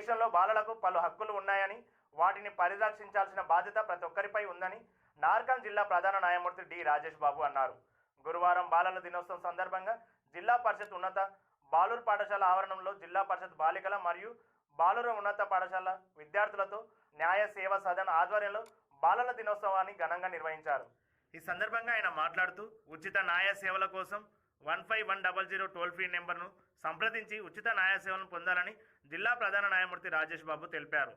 దేశంలో బాలలకు పలు హక్కులు ఉన్నాయని వాటిని పరిరక్షించాల్సిన బాధ్యత ప్రతి ఒక్కరిపై ఉందని నార్కన్ జిల్లా ప్రధాన న్యాయమూర్తి డి. రాజేష్ బాబు అన్నారు. గురువారం బాలల దినోత్సవం సందర్భంగా జిల్లా పరిషత్ ఉన్నత బాలూరు పాఠశాల ఆవరణంలో జిల్లా పరిషత్ బాలికల మరియు బాలుర ఉన్నత పాఠశాల విద్యార్థులతో న్యాయ సేవ సదన్ ఆధ్వర్యంలో బాలల దినోత్సవాన్ని ఘనంగా నిర్వహించారు. ఈ సందర్భంగా ఆయన మాట్లాడుతూ ఉచిత న్యాయ సేవల కోసం one five one double zero toll free నెంబర్ను సంప్రదించి ఉచిత న్యాయ సేవలను పొందాలని జిల్లా ప్రధాన న్యాయమూర్తి రాజేష్ బాబు తెలిపారు.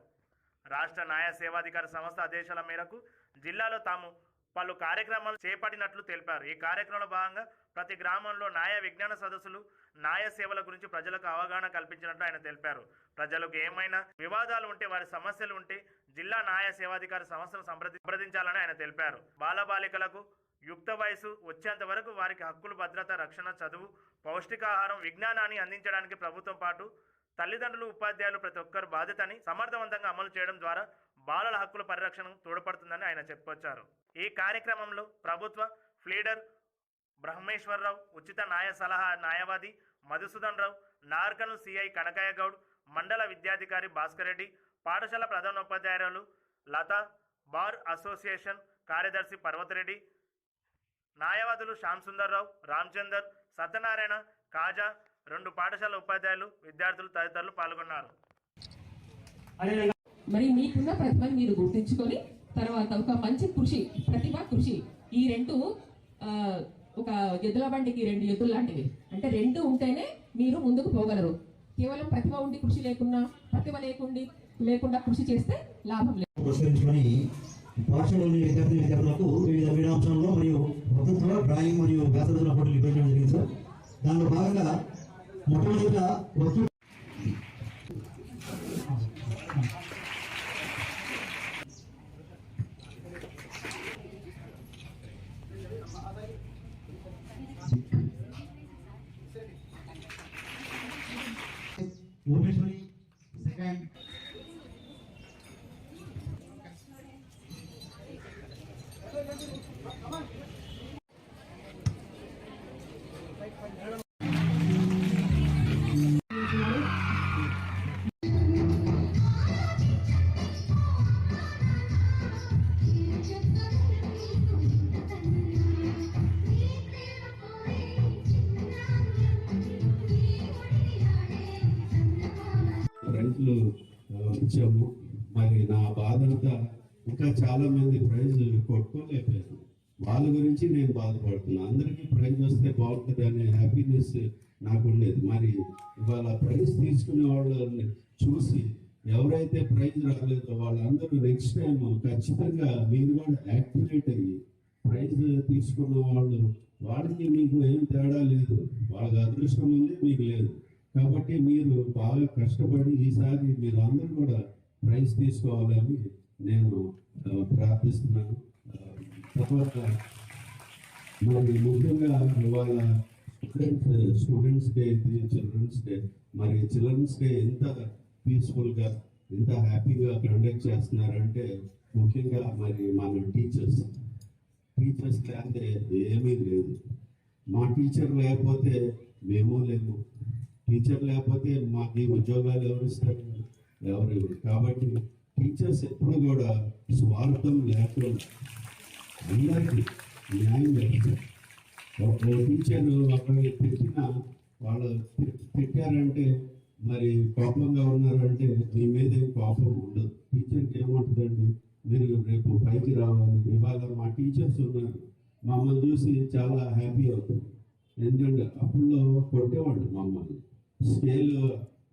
రాష్ట్ర న్యాయ సేవాధికార సంస్థ ఆదేశాల మేరకు జిల్లాలో తాము పలు కార్యక్రమాలు చేపట్టినట్లు తెలిపారు. ఈ కార్యక్రమంలో భాగంగా ప్రతి గ్రామంలో న్యాయ విజ్ఞాన సదస్సులు న్యాయ సేవల గురించి ప్రజలకు అవగాహన కల్పించినట్లు ఆయన తెలిపారు. ప్రజలకు ఏమైనా వివాదాలు ఉంటే వారి సమస్యలు ఉంటే జిల్లా న్యాయ సేవాధికార సంస్థను సంప్రది సంప్రదించాలని ఆయన తెలిపారు. బాలబాలికలకు యుక్త వయసు వచ్చేంత వరకు వారికి హక్కులు భద్రత రక్షణ చదువు పౌష్టికాహారం విజ్ఞానాన్ని అందించడానికి ప్రభుత్వం పాటు తల్లిదండ్రులు ఉపాధ్యాయులు ప్రతి ఒక్కరు బాధ్యతని సమర్థవంతంగా అమలు చేయడం ద్వారా బాలల హక్కుల పరిరక్షణకు తోడ్పడుతుందని ఆయన చెప్పొచ్చారు. ఈ కార్యక్రమంలో ప్రభుత్వ ఫ్లీడర్ బ్రహ్మేశ్వరరావు ఉచిత న్యాయ సలహా న్యాయవాది మధుసూదన్ రావు నార్కను సిఐ కనకయ్య గౌడ్ మండల విద్యాధికారి భాస్కర్ రెడ్డి పాఠశాల ప్రధానోపాధ్యాయురాలు లత బార్ అసోసియేషన్ కార్యదర్శి పర్వతరెడ్డి న్యాయవాదులు శ్యామ్ సుందర్రావు రామచందర్ సత్యనారాయణ కాజా రెండు పాఠశాల ఉపాధ్యాయులు విద్యార్థులు తదితరులు పాల్గొన్నారు. మరి మీకున్న ప్రతిభను మీరు గుర్తించుకొని తర్వాత ఒక మంచి కృషి ప్రతిభ కృషి ఈ రెండు ఒక ఎద్దుల బండికి రెండు ఎద్దులు లాంటివి. అంటే రెండు ఉంటేనే మీరు ముందుకు పోగలరు. కేవలం ప్రతిభ ఉండి కృషి లేకున్నా ప్రతిభ లేకుండి లేకుండా కృషి చేస్తే లాభం లేదు. పురస్కరించుకొని పాఠశాలలోని విద్యార్థి విద్యార్థులకు వివిధ మరియు డ్రాయింగ్ మరియు వ్యాసరచన పోటీలు నిర్వహించడం జరిగింది సార్. దానిలో భాగంగా మొట్టమొదటిగా వక్తృ భువనేశ్వరి సెకండ్ ఇంకా చాలా మంది ప్రైజ్ కొట్టుకోలేకపోయారు వాళ్ళ గురించి నేను బాధపడుతున్నా. అందరికీ ప్రైజ్ వస్తే బాగుంటుంది అనే హ్యాపీనెస్ నాకు ఉండేది. మరి ఇవాళ ప్రైజ్ తీసుకునే వాళ్ళని చూసి ఎవరైతే ప్రైజ్ రాలేదో వాళ్ళందరూ నెక్స్ట్ టైం ఖచ్చితంగా మీరు కూడా యాక్టివేట్ అయ్యి ప్రైజ్ తీసుకున్న వాళ్ళు వాళ్ళకి మీకు ఏం తేడా లేదు. వాళ్ళకి అదృష్టం ఉంది మీకు లేదు. కాబట్టి మీరు బాగా కష్టపడి ఈసారి మీరు అందరూ కూడా ప్రైజ్ తీసుకోవాలని నేను ప్రార్థిస్తున్నాను. తర్వాత మరి ముఖ్యంగా ఇవాళ స్టూడెంట్స్ స్టూడెంట్స్ డే ఇది చిల్డ్రన్స్ డే. మరి చిల్డ్రన్స్ డే ఎంత పీస్ఫుల్గా ఎంత హ్యాపీగా కండక్ట్ చేస్తున్నారంటే ముఖ్యంగా మరి మన టీచర్స్. టీచర్స్ లేకపోతే ఏమీ లేదు. మా టీచర్ లేకపోతే మేము లేము. టీచర్ లేకపోతే మాకు ఈ ఉద్యోగాలు ఎవరు ఇస్తారు? ఎవరు కాబట్టి టీచర్స్ ఎప్పుడు కూడా స్వార్థం లేకుండా అందరికీ న్యాయం చేస్తారు. ఒక టీచర్ ఒకరిని పెట్టిన వాళ్ళు పెట్టారంటే తిట్టారంటే మరి కోపంగా ఉన్నారంటే మీ మీద కోపం ఉండదు. టీచర్కి ఏమంటుందండి? మీరు రేపు పైకి రావాలి. ఇవాళ మా టీచర్స్ ఉన్నారు. మమ్మల్ని చూసి చాలా హ్యాపీ అవుతుంది ఎందుకంటే అప్పుడు కొట్టేవాళ్ళు మమ్మల్ని. స్కేల్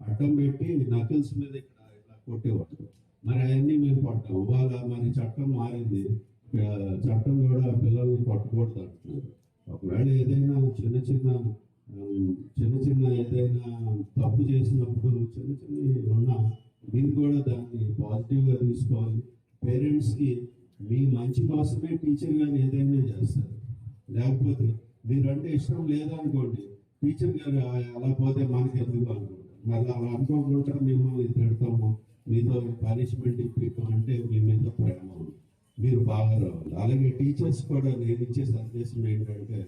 అడ్డం పెట్టి నకిల్స్ మీద ఇక్కడ ఇలా కొట్టేవాళ్ళు. మరి అవన్నీ మేము కొట్టాం ఇవాళ మరి చట్టం మారింది. చట్టం కూడా పిల్లల్ని కొట్టకూడదు అంటున్నారు ఒకవేళ ఏదైనా చిన్న చిన్న చిన్న చిన్న ఏదైనా తప్పు చేసినప్పుడు చిన్న చిన్న ఉన్నా మీరు కూడా దాన్ని పాజిటివ్గా తీసుకోవాలి. పేరెంట్స్కి మీ మంచి కోసమే టీచర్ గారు ఏదైనా చేస్తారు. లేకపోతే మీరంటే ఇష్టం లేదనుకోండి టీచర్ గారు అలా పోతే మనకి ఎందుకు అనుకుంటారు? మరి అలా అనుకోకుండా మిమ్మల్ని తిడతాము. మీతో పనిష్మెంట్ ఇప్పించడం అంటే మీ మీద ప్రేమ మీరు బాగా రావాలి. అలాగే టీచర్స్ కూడా నేను ఇచ్చే సందేశం ఏంటంటే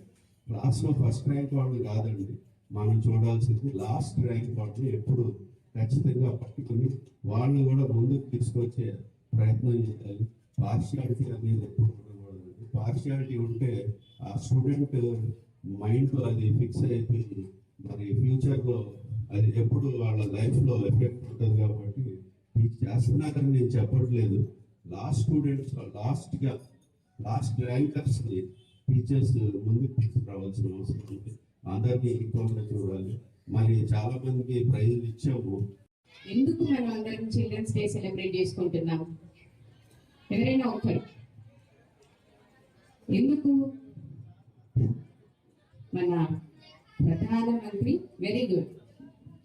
క్లాస్లో ఫస్ట్ ర్యాంక్ వాళ్ళు కాదండి. మనం చూడాల్సింది లాస్ట్ ర్యాంక్ వాళ్ళు ఎప్పుడు ఖచ్చితంగా పట్టుకుని వాళ్ళని కూడా ముందుకు తీసుకొచ్చే ప్రయత్నం చేయాలి. పార్షియాలిటీ అనేది ఎప్పుడు ఉండకూడదు పార్షియాలిటీ ఉంటే ఆ స్టూడెంట్ మైండ్లో అది ఫిక్స్ అయిపోయి మరి ఫ్యూచర్లో అది ఎప్పుడు వాళ్ళ లైఫ్లో ఎఫెక్ట్ ఉంటుంది కాబట్టి మీకు చేస్తున్నారని నేను చెప్పట్లేదు. లాస్ట్ స్టూడెంట్స్ లాస్ట్గా లాస్ట్ ర్యాంకర్స్ని టీచర్స్ ముందుకు తీసుకురావాల్సిన అవసరం ఉంది. అందరినీ ఈక్వల్గా చూడాలి. మరి చాలా మందికి ప్రైజులు ఇచ్చాము. ఎందుకు మనం అందరం చిల్డ్రన్స్ డే సెలబ్రేట్ చేసుకుంటున్నాం? ఎవరైనా ఒకరు. ఎందుకు? మన ప్రధానమంత్రి వెరీ గుడ్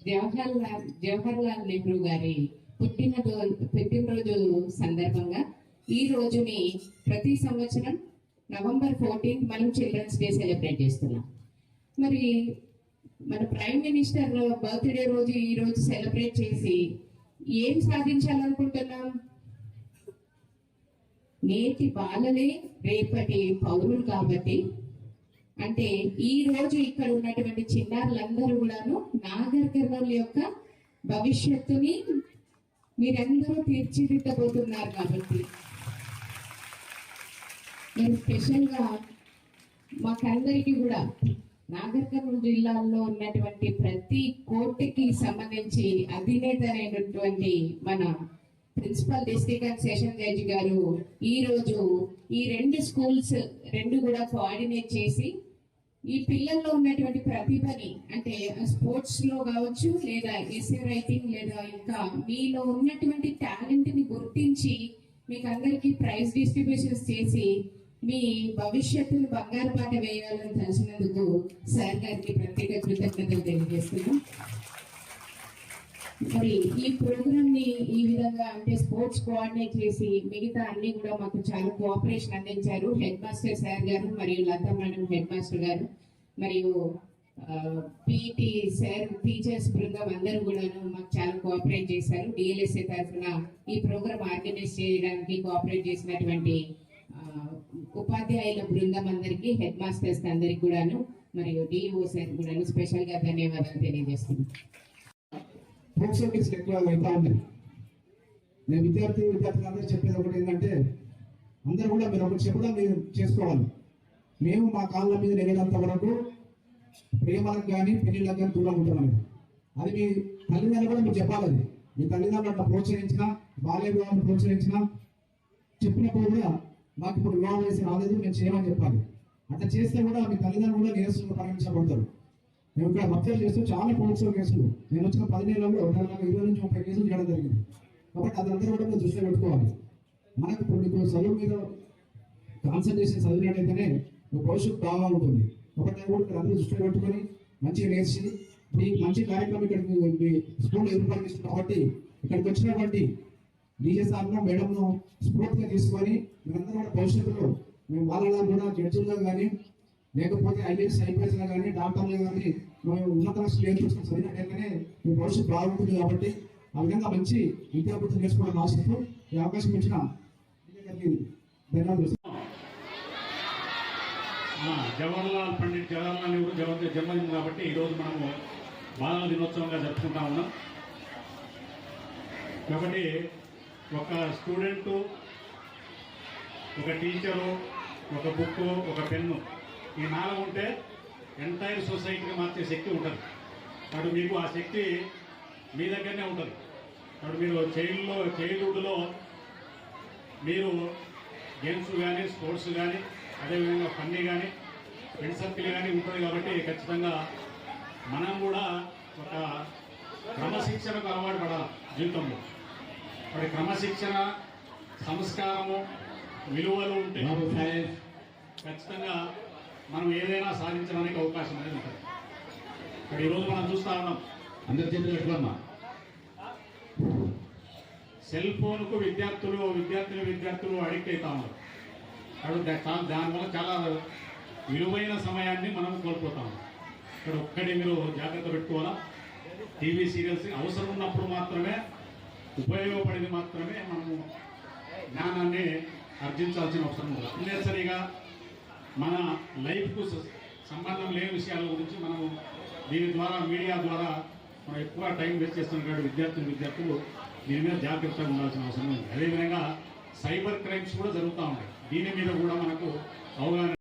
జవహర్ లాల్ జవహర్ లాల్ నెహ్రూ గారి పుట్టినరోజు పుట్టినరోజు సందర్భంగా ఈ రోజుని ప్రతి సంవత్సరం నవంబర్ ఫోర్టీన్త్ మనం చిల్డ్రన్స్ డే సెలబ్రేట్ చేస్తున్నాం. మరి మన ప్రైమ్ మినిస్టర్ బర్త్డే రోజు ఈ రోజు సెలబ్రేట్ చేసి ఏం సాధించాలనుకుంటున్నాం? నేటి బాలలే రేపటి పౌరులు కాబట్టి అంటే ఈ రోజు ఇక్కడ ఉన్నటువంటి చిన్నారులందరూ కూడాను నాగర్ యొక్క భవిష్యత్తుని మీరందరూ తీర్చిదిద్దబోతున్నారు కాబట్టి. నేను స్పెషల్గా మాకందరికీ కూడా నాగర్ కర్నూలు జిల్లాలో ఉన్నటువంటి ప్రతి కోర్టుకి సంబంధించి అధినేతనైనటువంటి మన principal district and session judge గారు ఈరోజు ఈ రెండు స్కూల్స్ రెండు కూడా కోఆర్డినేట్ చేసి ఈ పిల్లల్లో ఉన్నటువంటి ప్రతిభని అంటే స్పోర్ట్స్లో కావచ్చు లేదా ఎస్ఏ రైటింగ్ లేదా ఇంకా మీలో ఉన్నటువంటి టాలెంట్ని గుర్తించి మీకు అందరికీ ప్రైజ్ డిస్ట్రిబ్యూషన్స్ చేసి మీ భవిష్యత్తును బంగారు పాట వేయాలని తెలిసినందుకు సార్ గారికి ప్రత్యేక కృతజ్ఞతలు తెలియజేస్తున్నాం. మరి ఈ ప్రోగ్రామ్ని ఈ విధంగా అంటే స్పోర్ట్స్ కోఆర్డినేట్ చేసి మిగతా అన్ని కూడా మాకు చాలా కోఆపరేషన్ అందించారు. హెడ్ మాస్టర్ సార్ గారు మరియు లతా మేడం హెడ్ మాస్టర్ గారు మరియు పీటీ సార్ టీచర్స్ బృందం అందరూ కూడాను మాకు చాలా కోఆపరేట్ చేశారు. డిఎల్ఎస్ఏ తరఫున ఈ ప్రోగ్రామ్ ఆర్గనైజ్ చేయడానికి కోఆపరేట్ చేసినటువంటి ఉపాధ్యాయుల బృందం అందరికీ హెడ్ మాస్టర్స్ అందరికి కూడాను మరియు డిఓ సార్ కూడాను స్పెషల్గా ధన్యవాదాలు తెలియజేస్తున్నాను పోక్సో ఎక్కువ అవుతా ఉంది నేను విద్యార్థి విద్యార్థులు అందరూ చెప్పేది ఒకటి ఏంటంటే అందరూ కూడా మీరు ఒకటి చెప్పడం మీరు చేసుకోవాలి. మేము మా కాళ్ళ మీద నిలనంత వరకు ప్రేమలకు కానీ పెళ్ళిళ్ళకి కానీ దూరం ఉంటామని అది మీ తల్లిదండ్రులు కూడా మీరు చెప్పాలి అది. మీ తల్లిదండ్రులు అట్లా ప్రోత్సహించిన బాల్య వివాహాన్ని ప్రోత్సహించిన చెప్పినప్పుడు కూడా మాకు ఇప్పుడు వివాహం వేసి రాలేదు మేము చేయమని చెప్పాలి. అట్లా చేస్తే కూడా మీ తల్లిదండ్రులు కూడా నేరస్తులుగా పరిగణించబడతారు నేను ఇక్కడ అబ్జర్వ్ చేస్తూ చాలా పోలీసుల కేసులు. నేను వచ్చిన పది నెలల్లో దాదాపు ఇరవై నుంచి ముప్పై కేసులు చేయడం జరిగింది. కాబట్టి అదంతా కూడా మేము దృష్టిలో పెట్టుకోవాలి. మనకు ఇప్పుడు మీకు చదువు మీద కాన్సన్ట్రేషన్ చదివినట్టయితేనే భవిష్యత్తు బాగా ఉంటుంది. ఒకటి కూడా మీరు అందరూ దృష్టిలో పెట్టుకొని మంచిగా నేర్చి మీ మంచి కార్యక్రమం ఇక్కడ మీ- స్కూల్లో ఏర్పాటు చేస్తుంది కాబట్టి ఇక్కడికి వచ్చినటువంటి డీజే సార్ను మేడంను స్ఫూర్తిగా తీసుకొని మీరందరూ కూడా భవిష్యత్తులో మేము వాళ్ళ కూడా జడ్జిల్లో కానీ లేకపోతే ఐఏఎస్ ఐపీఎస్లో కానీ డాక్టర్లు కానీ మేము ఉన్నత నేర్చుకుని చదివినట్టయితేనే మీ భవిష్యత్తు బాగుంటుంది కాబట్టి ఆ విధంగా మంచి విద్యాభివృద్ధి నేర్చుకోవడం ఆశిస్తూ ఈ అవకాశం ఇచ్చిన ధన్యవాదాలు. జవహర్లాల్ పండిట్ జవహర్లాల్ నెహ్రూ జవహర్ జన్మదినం కాబట్టి ఈరోజు మనము బాలల దినోత్సవంగా జరుపుకుంటా ఉన్నాం. కాబట్టి ఒక స్టూడెంటు ఒక టీచరు ఒక బుక్ ఒక పెన్ను ఈ నాలుగు ఉంటే ఎంటైర్ సొసైటీని మార్చే శక్తి ఉంటుంది. కాబట్టి మీకు ఆ శక్తి మీ దగ్గరనే ఉంటుంది. కాబట్టి మీరు చైల్డ్లో చైల్డ్హుడ్లో మీరు గేమ్స్ కానీ స్పోర్ట్స్ కానీ అదేవిధంగా ఫన్నీ కానీ ఫ్రెండ్ సర్కిల్ కానీ ఉంటుంది కాబట్టి ఖచ్చితంగా మనం కూడా ఒక క్రమశిక్షణకు అలవాటు పడాలి జీవితంలో. మరి క్రమశిక్షణ సంస్కారము విలువలు ఉంటే ఖచ్చితంగా మనం ఏదైనా సాధించడానికి అవకాశం అనేది ఉంటుంది. ఇక్కడ ఈరోజు మనం చూస్తా ఉన్నాం. అందరి చేతులు పెట్టుకున్నా సెల్ ఫోన్కు విద్యార్థులు విద్యార్థులు విద్యార్థులు అడిక్ట్ అవుతా ఉన్నారు. కాబట్టి దా- దానివల్ల చాలా విలువైన సమయాన్ని మనం కోల్పోతాం ఇక్కడ ఒక్కడే మీరు జాగ్రత్త పెట్టుకోవాలా? టీవీ సీరియల్స్ అవసరం ఉన్నప్పుడు మాత్రమే ఉపయోగపడేది మాత్రమే మనము జ్ఞానాన్ని ఆర్జించాల్సిన అవసరం ఉంది. అన్నెసరిగా మన లైఫ్కు సంబంధం లేని విషయాల గురించి మనము దీని ద్వారా మీడియా ద్వారా మనం ఎక్కువ టైం వేస్ట్ చేస్తున్న కాబట్టి విద్యార్థులు విద్యార్థులు దీని మీద జాగ్రత్తగా ఉండాల్సిన అవసరం ఉంది. అదేవిధంగా సైబర్ క్రైమ్స్ కూడా జరుగుతూ ఉంటాయి దీని మీద కూడా మనకు అవగాహన